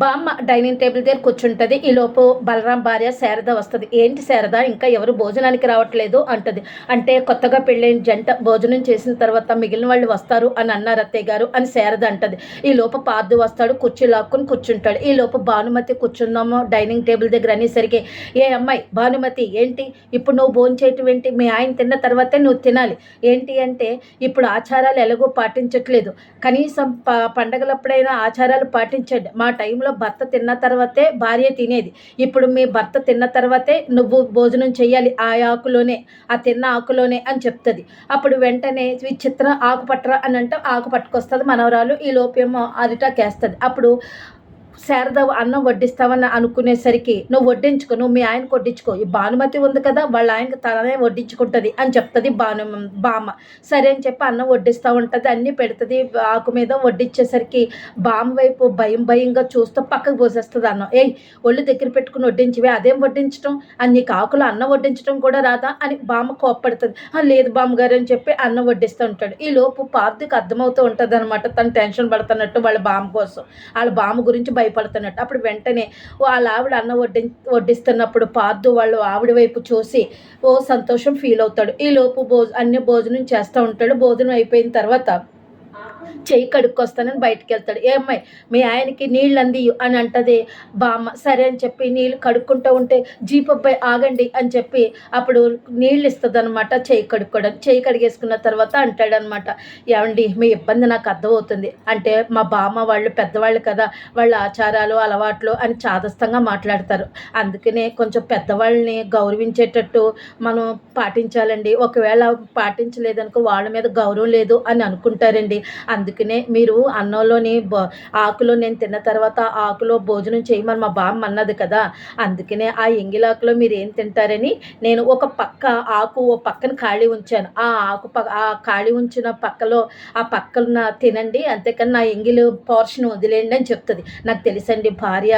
బామ్మ dining table దగ్గర కూర్చుంటుంది. ఈలోపు బలరాం భార్య శారద వస్తుంది. ఏంటి శారద? ఇంకా ఎవరు భోజనానికి రావట్లేదు అంటది. అంటే కొత్తగా పెళ్ళైన జంట భోజనం చేసిన తర్వాత మిగిలిన వాళ్ళు వస్తారు అని అన్నారు అత్తయ్య గారు అని శారద అంటది. ఈ లోపు పార్దు వస్తాడు కుర్చీ లాక్కుని కూర్చుంటాడు. ఈ లోపు భానుమతి కూర్చున్నాము డైనింగ్ టేబుల్ దగ్గర అనేసరికి ఏ అమ్మాయి భానుమతి ఏంటి? ఇప్పుడు నువ్వు భోజనం చేయటం ఏంటి? మీ ఆయన తిన్న తర్వాతే నువ్వు తినాలి. ఏంటి అంటే ఇప్పుడు ఆచారాలు ఎలాగో పాటించట్లేదు. కనీసం ప పండగలప్పుడైనా ఆచారాలు పాటించండి. మా టైంలో భర్త తిన్న తర్వాతే భార్య తినేది. ఇప్పుడు మీ భర్త తిన్న తర్వాతే నువ్వు భోజనం చేయాలి ఆ ఆకులోనే ఆ తిన్న ఆకులోనే అని చెప్తుంది. అప్పుడు వెంటనే విచిత్ర ఆకు పట్టరా అని అంటే ఆకు పట్టుకొస్తుంది మనవరాలు. ఈ లోపేమో అరిటాకేస్తుంది. అప్పుడు శారద అన్నం వడ్డిస్తావని అనుకునేసరికి నువ్వు వడ్డించుకో నువ్వు మీ ఆయనకు వడ్డించుకో. ఈ భానుమతి ఉంది కదా వాళ్ళ ఆయనకు తననే వడ్డించుకుంటుంది అని చెప్తుంది భాను బామ్మ సరే అని చెప్పి అన్నం వడ్డిస్తూ ఉంటుంది అన్నీ పెడుతుంది ఆకు మీద వడ్డించేసరికి బామ్మ వైపు భయం భయంగా చూస్తూ పక్కకు పోసేస్తుంది అన్నం. ఏయ్ ఒళ్ళు దగ్గర పెట్టుకుని వడ్డించివే అదేం వడ్డించడం అని నీకు ఆకులు అన్నం వడ్డించడం కూడా రాదా? అని బామ్మ కోప్పడుతుంది. లేదు బామ్మగారు అని చెప్పి అన్నం వడ్డిస్తూ ఉంటాడు. ఈ లోపు పార్థికి అర్థమవుతూ ఉంటుంది అనమాట తను టెన్షన్ పడుతున్నట్టు వాళ్ళ బామ్మ కోసం. వాళ్ళ బామ్మ గురించి భయపడుతున్నట్టు. అప్పుడు వెంటనే వాళ్ళ ఆవిడ అన్న వడ్డి వడ్డిస్తున్నప్పుడు పార్థు వాళ్ళు ఆవిడ వైపు చూసి ఓ సంతోషం ఫీల్ అవుతాడు. ఈ లోపు భోజ అన్ని భోజనం చేస్తూ ఉంటాడు. భోజనం అయిపోయిన తర్వాత చెయ్యి కడుక్కొస్తానని బయటికి వెళ్తాడు ఏ అమ్మాయి మీ ఆయనకి నీళ్ళు అంది అని అంటది. బామ్మ సరే అని చెప్పి నీళ్ళు కడుక్కుంటూ ఉంటే జీప్ అబ్బాయి ఆగండి అని చెప్పి అప్పుడు నీళ్ళు ఇస్తుంది అనమాట చెయ్యి కడుక్కోవడం చెయ్యి కడిగేసుకున్న తర్వాత అంటాడనమాట ఏమండి మీ ఇబ్బంది నాకు అర్థమవుతుంది. అంటే మా బామ్మ వాళ్ళు పెద్దవాళ్ళు కదా వాళ్ళ ఆచారాలు అలవాట్లు అని చాదస్తంగా మాట్లాడతారు. అందుకనే కొంచెం పెద్దవాళ్ళని గౌరవించేటట్టు మనం పాటించాలండి. ఒకవేళ పాటించలేదనుకో వాళ్ళ మీద గౌరవం లేదు అని అనుకుంటారండి. అందుకనే మీరు అన్నంలోని ఆకులో నేను తిన్న తర్వాత ఆకులో భోజనం చేయమని మా బామ్మ అన్నది కదా. అందుకనే ఆ ఎంగిలాకులో మీరు ఏం తింటారని నేను ఒక పక్క ఆకు ఓ పక్కన ఖాళీ ఉంచాను. ఆ ఆకు ఆ ఖాళీ ఉంచిన పక్కలో ఆ పక్కన తినండి అంతేకాని నా ఎంగిలి పోర్షన్ వదిలేయండి అని చెప్తుంది. నాకు తెలుసండి భార్య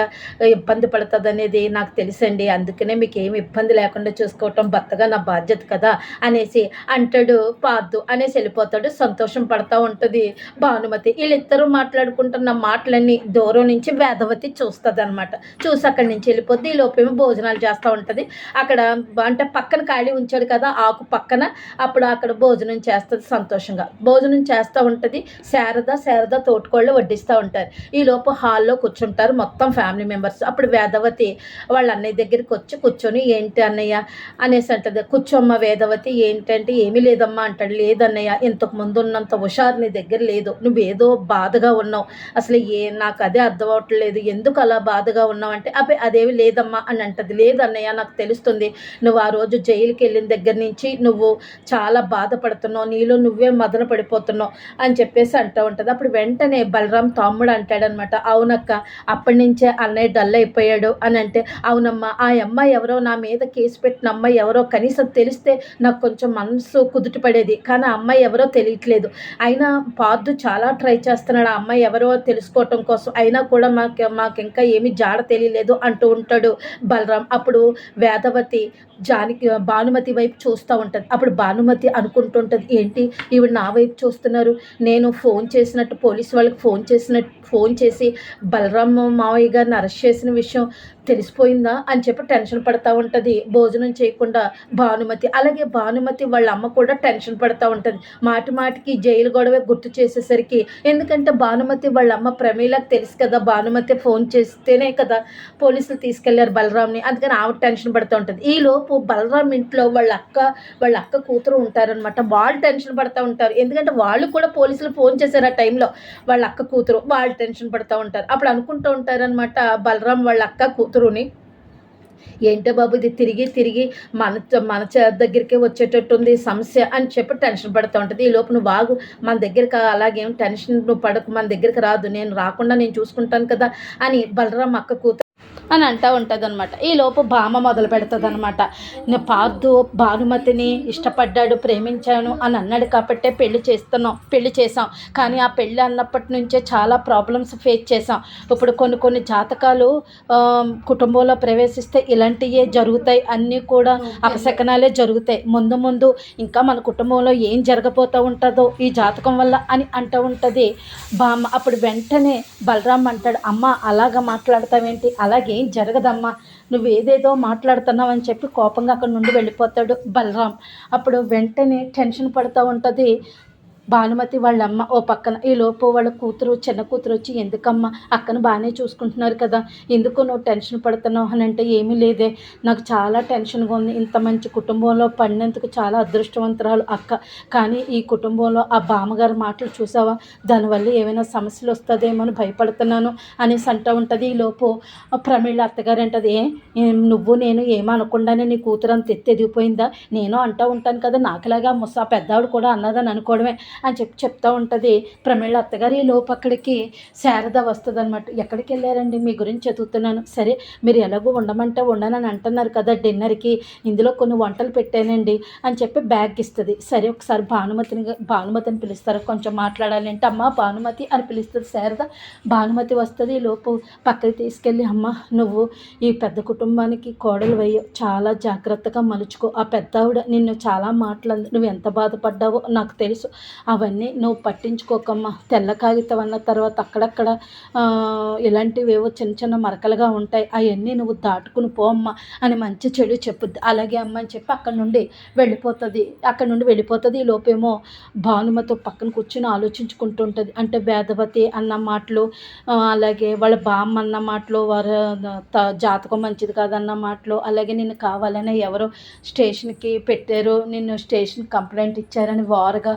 ఇబ్బంది పడుతుంది అనేది నాకు తెలుసండి. అందుకనే మీకు ఏమి ఇబ్బంది లేకుండా చూసుకోవటం భర్తగా నా బాధ్యత కదా అనేసి అంటాడు. పాద్దు అనేసి వెళ్ళిపోతాడు. సంతోషం పడతా ఉంటుంది. భానుమతి వీళ్ళిద్దరూ మాట్లాడుకుంటున్న మాటలన్నీ దూరం నుంచి వేదవతి చూస్తుంది అనమాట చూసి అక్కడి నుంచి వెళ్ళిపోద్ది ఈ లోపేమో భోజనాలు చేస్తూ ఉంటుంది. అక్కడ అంటే పక్కన ఖాళీ ఉంచాడు కదా ఆకు పక్కన అప్పుడు అక్కడ భోజనం చేస్తుంది సంతోషంగా. భోజనం చేస్తూ ఉంటుంది శారద శారద తోటకోళ్ళు వడ్డిస్తూ ఉంటారు. ఈ లోపు హాల్లో కూర్చుంటారు మొత్తం ఫ్యామిలీ మెంబర్స్. అప్పుడు వేదవతి వాళ్ళ అన్నయ్య దగ్గరికి వచ్చి కూర్చొని ఏంటి అన్నయ్య? అనేసి అంటది. కూర్చోమ్మ వేదవతి ఏంటంటే ఏమీ లేదమ్మా అంటాడు. లేదన్నయ్య ఇంతకు ముందు ఉన్నంత హుషారు నీ దగ్గర లేదు లేదు. నువ్వేదో బాధగా ఉన్నావు. అసలు ఏ నాకు అదే అర్థం అవ్వట్లేదు ఎందుకు అలా బాధగా ఉన్నావు అంటే అబ్బాయి అదేవి లేదమ్మా అని అంటది. లేదన్నయ్య నాకు తెలుస్తుంది. నువ్వు ఆ రోజు జైలుకి వెళ్ళిన దగ్గర నుంచి నువ్వు చాలా బాధపడుతున్నావు. నీలో నువ్వే మదన పడిపోతున్నావు అని చెప్పేసి అంటూ ఉంటుంది. అప్పుడు వెంటనే బలరాం తమ్ముడు అంటాడనమాట అవునక్క అప్పటి నుంచే అన్నయ్య డల్ అయిపోయాడు అని అంటే అవునమ్మా ఆ అమ్మాయి ఎవరో నా మీద కేసు పెట్టిన అమ్మాయి ఎవరో కనీసం తెలిస్తే నాకు కొంచెం మనసు కుదుట పడేది. కానీ ఆ అమ్మాయి ఎవరో తెలియట్లేదు. అయినా అబ్దు చాలా ట్రై చేస్తున్నాడు. ఆ అమ్మాయి ఎవరో తెలుసుకోవటం కోసం అయినా కూడా మాకు మాకు ఇంకా ఏమి జాడ తెలియలేదు అంటూ ఉంటాడు బలరాం. అప్పుడు వేదవతి జానికి భానుమతి వైపు చూస్తూ ఉంటుంది. అప్పుడు భానుమతి అనుకుంటుంటుంది ఏంటి ఈవిడ నా వైపు చూస్తున్నారు? నేను ఫోన్ చేసినట్టు పోలీస్ వాళ్ళకి ఫోన్ చేసినట్టు ఫోన్ చేసి బలరామ్ మావయ్య గారిని అరెస్ట్ చేసిన విషయం తెలిసిపోయిందా అని చెప్పి టెన్షన్ పడతా ఉంటుంది. భోజనం చేయకుండా భానుమతి. అలాగే భానుమతి వాళ్ళ అమ్మ కూడా టెన్షన్ పడతా ఉంటుంది. మాటి మాటికి జైలు గొడవ గుర్తు చేసేసరికి ఎందుకంటే భానుమతి వాళ్ళ అమ్మ ప్రమీలకు తెలుసు కదా భానుమతి ఫోన్ చేస్తేనే కదా పోలీసులు తీసుకెళ్ళారు బలరామ్ని అందుకని ఆవిడ టెన్షన్ పడుతూ ఉంటుంది. ఈలోపు బలరామ్ ఇంట్లో వాళ్ళ అక్క వాళ్ళ అక్క కూతురు ఉంటారనమాట వాళ్ళు టెన్షన్ పడుతూ ఉంటారు. ఎందుకంటే వాళ్ళు కూడా పోలీసులు ఫోన్ చేశారు ఆ టైంలో. వాళ్ళ అక్క కూతురు వాళ్ళు టెన్షన్ పడుతూ ఉంటారు. అప్పుడు అనుకుంటూ ఉంటారనమాట బలరాం వాళ్ళ అక్క కూతురుని. ఏంటో బాబు ఇది తిరిగి తిరిగి మన మన దగ్గరికే వచ్చేటట్టుంది సమస్య అని చెప్పి టెన్షన్ పడుతూ ఉంటుంది. ఈ లోపు నువ్వు బాగు మన దగ్గరికి అలాగేం టెన్షన్ నువ్వు పడకు. మన దగ్గరికి రాదు. నేను రాకుండా నేను చూసుకుంటాను కదా అని బలరాం అక్క కూతురు అని అంటూ ఉంటుంది అనమాట ఈ లోపు బామ్మ మొదలు పెడుతుంది అనమాట పార్దు భానుమతిని ఇష్టపడ్డాడు ప్రేమించాను అని అన్నాడు కాబట్టే పెళ్ళి చేస్తున్నాం పెళ్ళి చేసాం కానీ ఆ పెళ్ళి అన్నప్పటి నుంచే చాలా ప్రాబ్లమ్స్ ఫేస్ చేసాం ఇప్పుడు కొన్ని కొన్ని జాతకాలు కుటుంబంలో ప్రవేశిస్తే ఇలాంటివే జరుగుతాయి. అన్నీ కూడా అపశకనాలే జరుగుతాయి. ముందు ముందు ఇంకా మన కుటుంబంలో ఏం జరగబోతూ ఉంటుందో ఈ జాతకం వల్ల అని అంటూ ఉంటుంది. బామ్మ అప్పుడు వెంటనే బలరాం అంటాడు అమ్మ అలాగ మాట్లాడతావేంటి? అలాగేం జరగదమ్మా? నువ్వు ఏదేదో మాట్లాడుతున్నావు అని చెప్పి కోపంగా అక్కడ నుండి వెళ్ళిపోతాడు బలరాం. అప్పుడు వెంటనే టెన్షన్ పడుతూ ఉంటుంది. భానుమతి వాళ్ళ అమ్మ ఓ పక్కన ఈ లోపు వాళ్ళ కూతురు చిన్న కూతురు వచ్చి ఎందుకమ్మా అక్కను బాగానే చూసుకుంటున్నారు కదా? ఎందుకు నువ్వు టెన్షన్ పడుతున్నావు? అని అంటే ఏమీ లేదే. నాకు చాలా టెన్షన్గా ఉంది. ఇంత మంచి కుటుంబంలో పడినందుకు చాలా అదృష్టవంతరాలు అక్క. కానీ ఈ కుటుంబంలో ఆ బామ్మగారి మాటలు చూసావా? దానివల్ల ఏమైనా సమస్యలు వస్తుందేమో అని భయపడుతున్నాను అనేసి అంటూ ఉంటుంది. ఈ లోపు ప్రమీళ అత్తగారు అంటది ఏ ఏం నువ్వు నేను ఏమనకుండానే నీ కూతురు అంత ఎత్తి ఎదిగిపోయిందా? నేను అంటూ ఉంటాను కదా. నాకులాగా ముసా పెద్దవాడు కూడా అన్నదని అనుకోవడమే. అని చెప్పి చెప్తా ఉంటుంది. ప్రమీళ అత్తగారు ఈ లోపు అక్కడికి శారద వస్తుంది అనమాట ఎక్కడికి వెళ్ళారండి? మీ గురించి చదువుతున్నాను. సరే మీరు ఎలాగో ఉండమంటే ఉండనని అంటున్నారు కదా డిన్నర్కి ఇందులో కొన్ని వంటలు పెట్టానండి అని చెప్పి బ్యాగ్ ఇస్తుంది. సరే ఒకసారి భానుమతిని భానుమతిని పిలుస్తారు? కొంచెం మాట్లాడాలి అంటే అమ్మ భానుమతి అని పిలుస్తుంది శారద. భానుమతి వస్తుంది ఈ లోపు పక్కకి తీసుకెళ్ళి అమ్మ నువ్వు ఈ పెద్ద కుటుంబానికి కోడలు వేయ చాలా జాగ్రత్తగా మలుచుకో. ఆ పెద్ద ఆవిడ నిన్ను చాలా మాట్లాడి నువ్వు ఎంత బాధపడ్డావో నాకు తెలుసు. అవన్నీ నువ్వు పట్టించుకోకమ్మా. తెల్ల కాగితం అన్న తర్వాత అక్కడక్కడ ఇలాంటివేవో చిన్న చిన్న మరకలుగా ఉంటాయి. అవన్నీ నువ్వు దాటుకుని పోమ్మా అని మంచి చెడు చెప్పుద్ది. అలాగే అమ్మ అని చెప్పి అక్కడ నుండి వెళ్ళిపోతుంది. అక్కడ నుండి వెళ్ళిపోతుంది ఈ లోపేమో భానుమతో పక్కన కూర్చుని ఆలోచించుకుంటూ ఉంటుంది. అంటే భేదవతి అన్న మాటలు అలాగే వాళ్ళ బామ్మ అన్న మాటలు వారు త- జాతకం మంచిది కాదన్న మాటలు అలాగే నిన్ను కావాలని ఎవరో స్టేషన్కి పెట్టారు. నిన్ను స్టేషన్ కంప్లైంట్ ఇచ్చారని వారుగా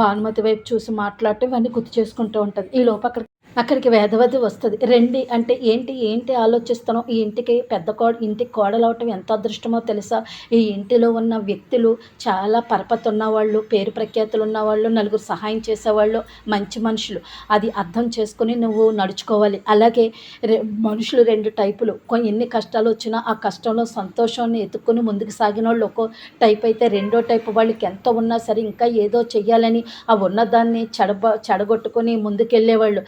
భానుమతి వైపు చూసి మాట్లాడటం ఇవన్నీ గుర్తు చేసుకుంటూ ఉంటుంది. ఈ లోపు అక్కడ అక్కడికి వేదవతి వస్తుంది. రండి అంటే ఏంటి ఏంటి ఆలోచిస్తున్నాం ఈ ఇంటికి పెద్ద కోడ ఇంటికి కోడలు ఎంత అదృష్టమో తెలుసా? ఈ ఇంటిలో ఉన్న వ్యక్తులు చాలా పరపతి ఉన్నవాళ్ళు పేరు ప్రఖ్యాతులు ఉన్నవాళ్ళు నలుగురు సహాయం చేసేవాళ్ళు మంచి మనుషులు. అది అర్థం చేసుకుని నువ్వు నడుచుకోవాలి. అలాగే రె- మనుషులు రెండు టైపులు. ఎన్ని కష్టాలు వచ్చినా ఆ కష్టంలో సంతోషాన్ని ఎత్తుక్కుని ముందుకు సాగిన వాళ్ళు ఒక్కో టైప్ అయితే రెండో టైపు వాళ్ళకి ఎంత ఉన్నా సరే ఇంకా ఏదో చెయ్యాలని ఆ ఉన్నదాన్ని చెడబ చెడగొట్టుకొని ముందుకెళ్ళేవాళ్ళు.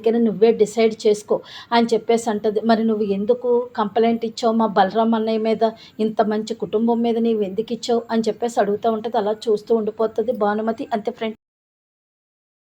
అందుకని నువ్వే డిసైడ్ చేసుకో అని చెప్పేసి అంటది. మరి నువ్వు ఎందుకు కంప్లైంట్ ఇచ్చావు? మా బలరాం అన్నయ్య మీద ఇంత మంచి కుటుంబం మీద నీవు ఎందుకు ఇచ్చావు? అని చెప్పేసి అడుగుతూ ఉంటుంది. అలా చూస్తూ ఉండిపోతుంది భానుమతి. అంతే ఫ్రెండ్